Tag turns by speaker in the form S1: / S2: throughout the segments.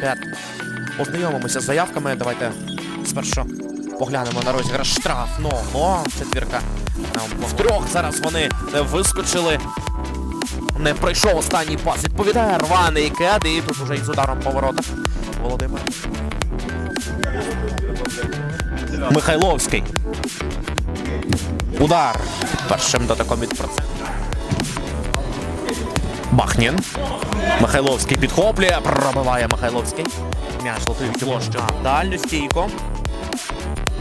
S1: Кет. Ознайомимося з заявками. Давайте спершу поглянемо на розіграш штрафного. Четвірка. Там втрьох зараз вони вискочили. Не пройшов останній пас. Відповідає рваний кет. І тут уже із ударом по воротах. Володимир. Михайловський. Удар. Першим дотиком від проценту. Бахнін. Михайловський підхоплює, пробиває Михайловський. М'яч летить в Дальню стійку.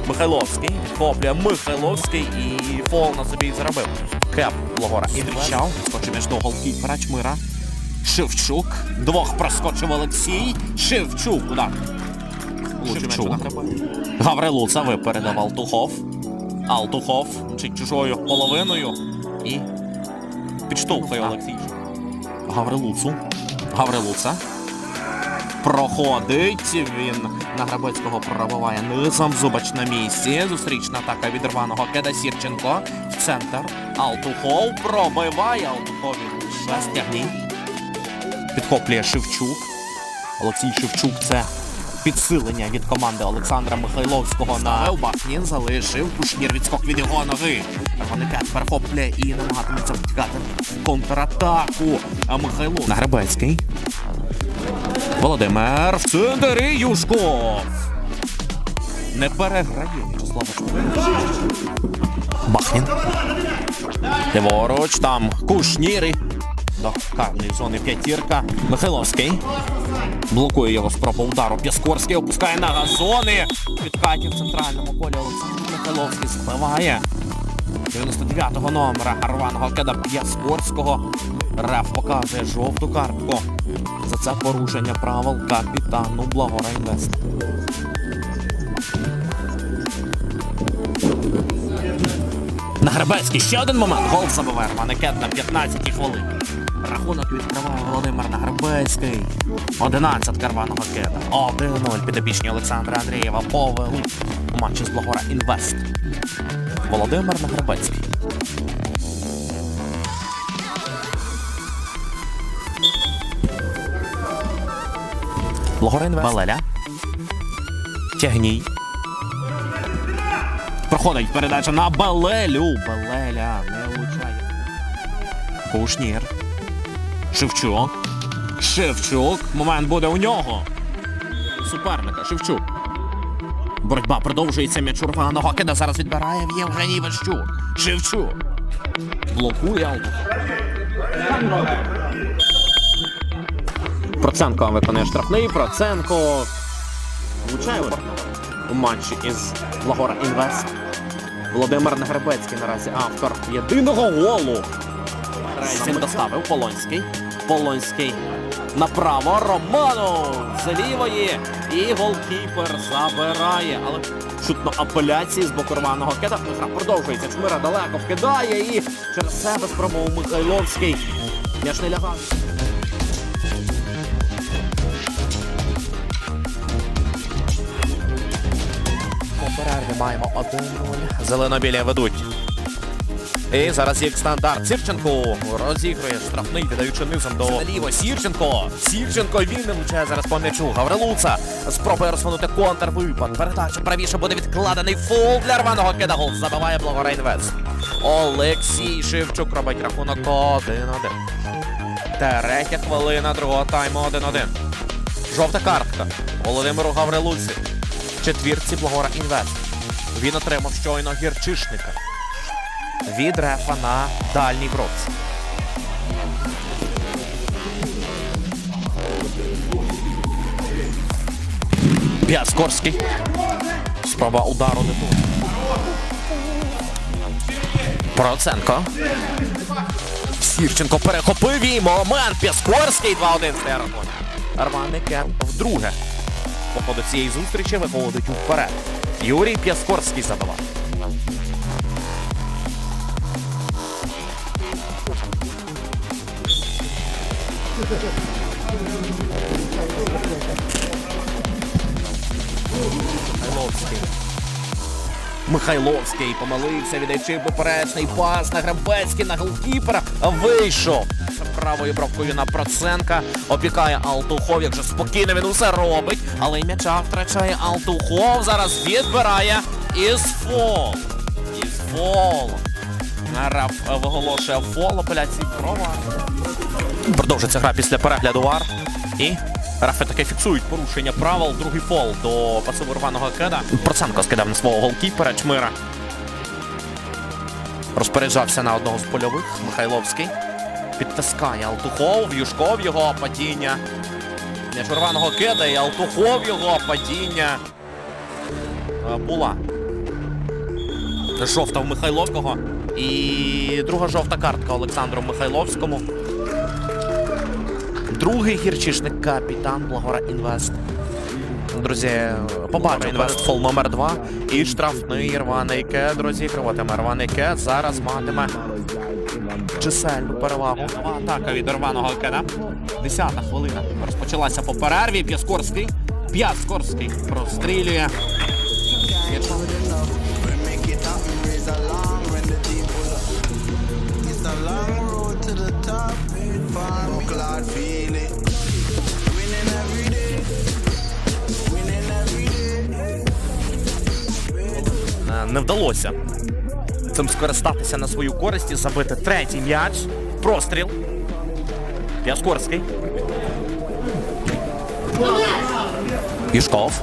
S1: Михайловський підхоплює Михайловський і фол на собі зробив. Кеп Логора і Дрічав. Скочив між до голкіпера Чмира. Шевчук. Двох проскочив Олексій. Шевчук. Удар. Шевчук. Гаврилуца випередив Алтухов. Алтухов мчить чужою половиною. І підштовхує Олексій. Гаврилуцу. Гаврилуца. Проходить. Він на Грабецького пробиває низом. Зубач на місці. Зустрічна атака від рваного Кеда Сірченко. В центр. Алтухов пробиває. Алтухов стягні. Підхоплює Шевчук. Олексій Шевчук це підсилення від команди Олександра Михайловського на Бахнін залишив. Кушнір відскок від його ноги. Романикет перехоплює і намагатиметься втікати контратаку. А Михайло Нагребецький. Володимир в центр і Юшков. Не переграє Вячеслава Шкурина. Бахнін. Ліворуч, там Кушніри. До карної зони п'ятірка. Михайловський. Блокує його спробу удару. Піскорський опускає на газони. Підкаті в центральному колі Олександр Михайловський збиває. 99-го номера рваного кеда П'яскорського. Реф показує жовту картку. За це порушення правил капітану Благора Інвест. Нагребецький ще один момент. Гол забиває Рваникет на 15-й хвилині. Рахунок відкриває Володимир Нагребецький. 11 карваного кеда. 1-0 підопічні Олександра Андрієва повели у матчі з Благора Інвест. Володимир Нагребецький. Благора Інвест. Балеля. Тягній. Проходить передача на Балелю. Балеля не влучає. Кушнір. Шевчук. Шевчук. Момент буде у нього. Суперника. Шевчук. Боротьба продовжується м'яч урваного кида. Зараз відбирає в Євгеній Ващук. Шевчук. Блокує. Проценко виконує штрафний. Проценко влучає у матчі із Благора Інвест. Володимир Нагребецький наразі автор єдиного голу. Рейсін доставив Полонський. Полонський направо. Романов з лівої. І голкіпер забирає. Але чутно апеляції з боку рваного кеда. Гра продовжується. Чмира далеко вкидає і через себе спробував Михайловський. М'яч не лягав. Перерві маємо 1-0. Зеленобілі ведуть. І зараз як стандарт. Сірченко розігрує штрафний, віддаючи низом до наліво. Сірченко. Сірченко він не влучає зараз по м'ячу. Гаврилуца спробує розсунути контрвипад. Передача правіше буде відкладений фол для рваного кида. Гол забиває Благора Інвест. Олексій Шевчук робить рахунок 1-1. Третя хвилина другого тайму 1-1. Жовта картка. Володимиру Гаврилуці. Четвірці Благора Інвест. Він отримав щойно гірчишника від рефа на дальній бровці. П'яскорський. Спроба удару не тут. Проценко. Сірченко перехопив її. Момент. П'яскорський 2-1 стає рахунок. Арманий Кемп вдруге. По цієї зустрічі виходить вперед. Юрій П'яскорський забивав. Михайловський. Михайловський помилився, віддаючи поперечний пас на Грабецький, на голкіпера. Вийшов правою бровкою на Проценка. Опікає Алтухов, як же спокійно він усе робить. Але й м'яча втрачає Алтухов. Зараз відбирає із фол. Із фол. Раф виголошує фол апеляції права. Продовжиться гра після перегляду вар. І Рафи таки фіксують порушення правил. Другий фол до пасиву рваного кеда. Проценко скидав на свого голкіпера Чмира. Розпоряджався на одного з польових. Михайловський. Підтискає Алтухов, Юшков його падіння. М'яч рваного кеда і Алтухов його падіння. Е, Була. Жовта в Михайловського. І друга жовта картка Олександру Михайловському. Другий гірчишник капітан Благора Інвест. Друзі, побачимо інвест фол номер 2 і штрафний рваний кет розігруватиме. Рваний кет зараз матиме чисельну перевагу. Атака від рваного кеда. Десята хвилина. Розпочалася по перерві. П'яскорський. П'яскорський прострілює.
S2: It's a long road to the top. For me,
S1: не вдалося цим скористатися на свою користь і забити третій м'яч. Простріл. П'яскорський. Юшков.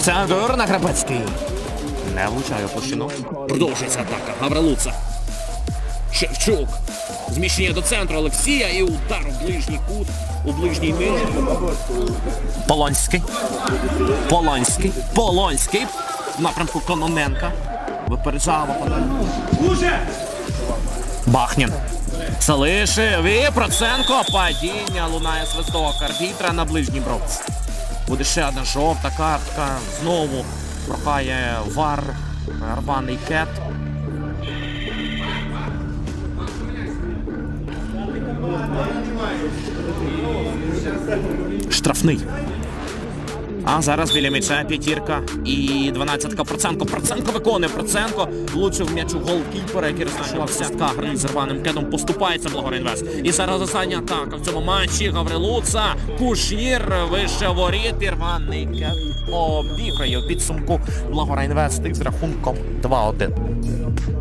S1: Центр на Грабецький. Не влучає площину. Продовжується атака. Гаврилуца. Шевчук. Зміщення до центру Олексія і удар у ближній кут. У ближній нижній. Полонський. Полонський. Полонський. В напрямку Кононенка. Випереджав опонент. Бахнін. Залишив і Проценко. Падіння лунає свисток арбітра на ближній бровці. Буде ще одна жовта картка. Знову прохає вар. Рваний кет. Штрафний. А зараз біля м'яча п'ятірка і 12-ка Проценко. Проценко виконує Проценко. Влучив м'яч у голкіпера, який розташувався в гри з рваним кедом. Поступається Благоринвест. І зараз остання атака в цьому матчі. Гаврилуца, Кушнір, вище воріт і рваний кед обіграє у підсумку Благора Інвест із рахунком 2-1.